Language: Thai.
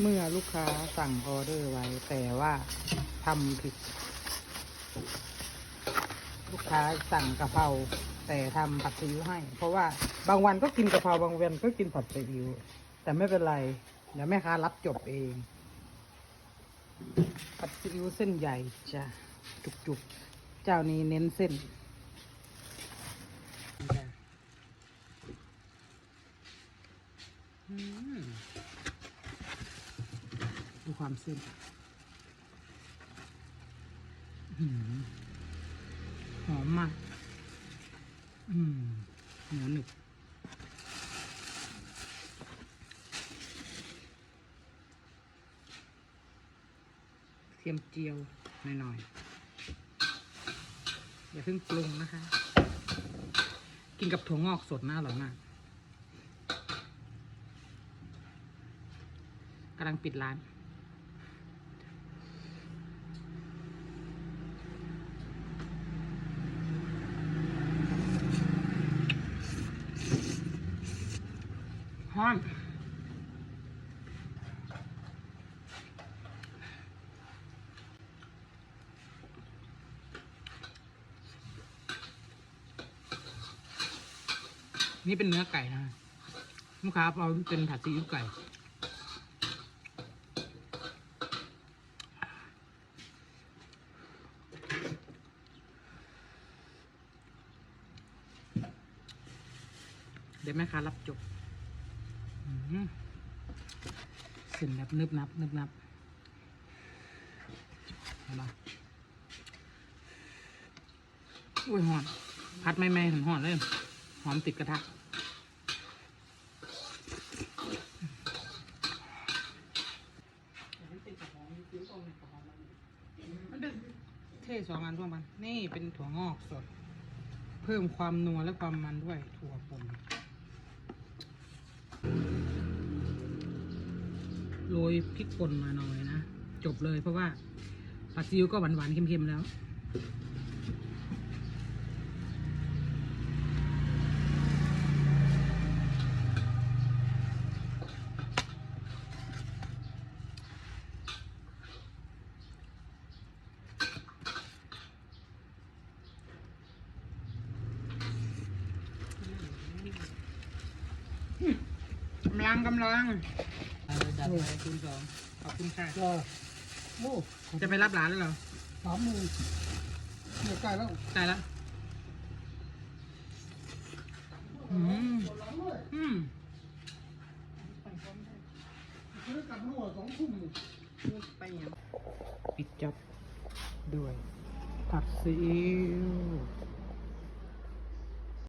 เมื่อลูกค้าสั่งออเดอร์ไว้ แต่ว่าทำผิด ลูกค้าสั่งกะเพราแต่ทำผัดซีอิ๊วให้ เพราะว่าบางวันก็กินกะเพราบางวันก็กินผัดซีอิ๊วแต่ไม่เป็นไรเดี๋ยวแม่ค้ารับจบเอง ผัดซีอิ๊วเส้นใหญ่จ้ะจุกๆ เจ้านี้เน้นเส้นจ้ะอืมดู ความเส้นหอมมากอืมเหนียวหนึบเทียมเจียวหน่อยๆอย่าเพิ่งปรุงนะคะ กินกับถั่วงอกสดน่าอร่อยมากกำลังปิดร้าน ฮอนนี่เป็นเนื้อไก่นะลูกค้าเอาเป็นผัดซีอิ๊วไก่ เดี๋ยวแม่ค้ารับจบ เส้นแบบนึบนับนึบนับเห็นปะอุ้ยหอน พัดไม่ไม่หอนเลย หอมติดกระทะเป็นเท่สองอันร่วมกัน นี่เป็นถั่วงอกสด เพิ่มความนัวและความมันด้วยถั่วป่น ยพริกป่นมาหน่อยนะ จบเลยเพราะว่าปลาซิวก็หวานๆเค็มๆแล้วกำลังกำลัง จัดไปคุณสองขอบคุณค่ะก็โอ้จะไปรับหลานแล้วเหรอสามหมื่นเนี่ยใกล้แล้วตายแล้วอืมอืมไม่ได้กลับรั่วสองทุ่มนี่ไปยังปิดจับด้วยผัดซีอิ๊ว